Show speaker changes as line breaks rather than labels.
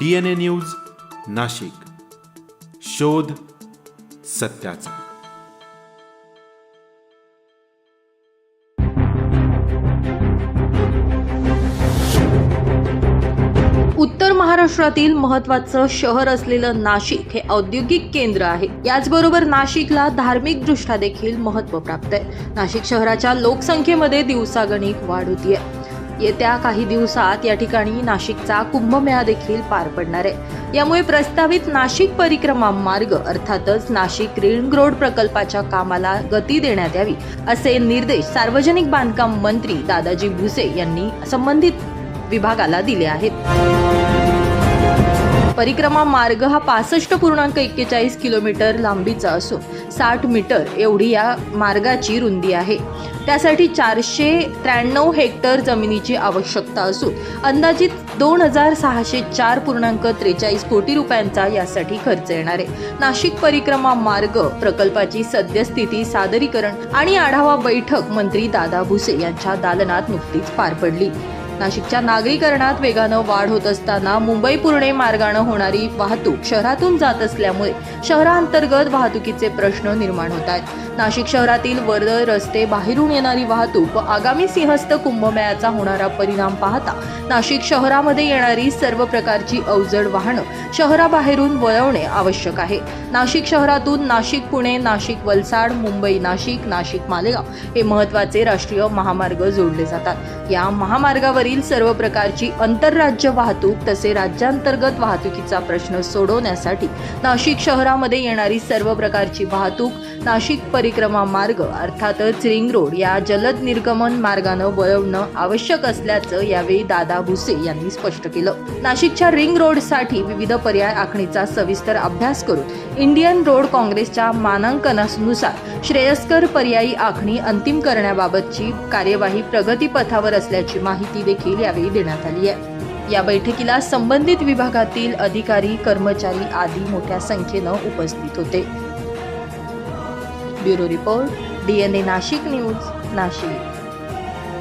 DNA news Nashik. शोध सत्याचा.
उत्तर महाराष्ट्रातील महत्वाचं शहर असलेलं नाशिक हे औद्योगिक केंद्र आहे. याचबरोबर नाशिकला धार्मिक दृष्ट्या देखील महत्त्व प्राप्त आहे. नाशिक शहराच्या लोकसंख्येमध्ये दिवसागणिक वाढ होतीये. येत्या काही दिवसात या ठिकाणी नाशिकचा कुंभमेळा देखील पार पडणार आहे. यामुळे प्रस्तावित नाशिक परिक्रमा मार्ग अर्थातच नाशिक रिंग रोड प्रकल्पाच्या कामाला गती देण्यात यावी असे निर्देश सार्वजनिक बांधकाम मंत्री दादाजी भुसे यांनी संबंधित विभागाला दिले आहेत. परिक्रमा मार्ग हा पासष्ट पूर्णांक एक्केचाळीस किलोमीटर लांबीचा असून साठ मीटर एवढी या मार्गाची रुंदी आहे. त्यासाठी चारशे त्र्याण्णव हेक्टर जमिनीची आवश्यकता असून अंदाजित दोन हजार सहाशे चार पूर्णांक त्रेचाळीस कोटी रुपयांचा यासाठी खर्च येणार आहे. नाशिक परिक्रमा मार्ग प्रकल्पाची सद्यस्थिती सादरीकरण आणि आढावा बैठक मंत्री दादा भुसे यांच्या दालनात नुकतीच पार पडली. नाशिकच्या नागरीकरणात वेगानं वाढ होत असताना मुंबई पुणे मार्गानं होणारी वाहतूक शहरातून जात असल्यामुळे शहरांतर्गत वाहतुकीचे प्रश्न निर्माण होत आहेत. नाशिक शहरातील वर्दळ रस्ते बाहेरून येणारी वाहतूक व आगामी सिंहस्थ कुंभमेळ्याचा होणारा परिणाम पाहता नाशिक शहरामध्ये येणारी सर्व प्रकारची अवजड वाहनं शहराबाहेरून वळवणे आवश्यक आहे. नाशिक शहरातून नाशिक पुणे नाशिक वलसाड मुंबई नाशिक नाशिक मालेगाव हे महत्त्वाचे राष्ट्रीय महामार्ग जोडले जातात. या महामार्गावरील सर्व प्रकारची आंतरराज्य वाहतूक तसे राज्यांतर्गत वाहतुकीचा प्रश्न सोडवण्यासाठी नाशिक शहरामध्ये येणारी सर्व प्रकारची वाहतूक नाशिक परिक्रमा मार्ग अर्थातच रिंग रोड या जलद निर्गमन मार्गानं वळवणं आवश्यक असल्याचं यावेळी दादा भुसे यांनी स्पष्ट केलं. नाशिकच्या रिंग रोडसाठी विविध पर्याय आखणीचा सविस्तर अभ्यास करून इंडियन रोड काँग्रेसच्या मानांकनानुसार श्रेयस्कर पर्यायी आखणी अंतिम करण्याबाबतची कार्यवाही प्रगतीपथावर असल्याची माहिती देखील देखील यावेळी देण्यात आली आहे. या बैठकीला संबंधित विभागातील अधिकारी कर्मचारी आदी मोठ्या संख्येनं उपस्थित होते. Bureau report DNA Nashik news Nashik.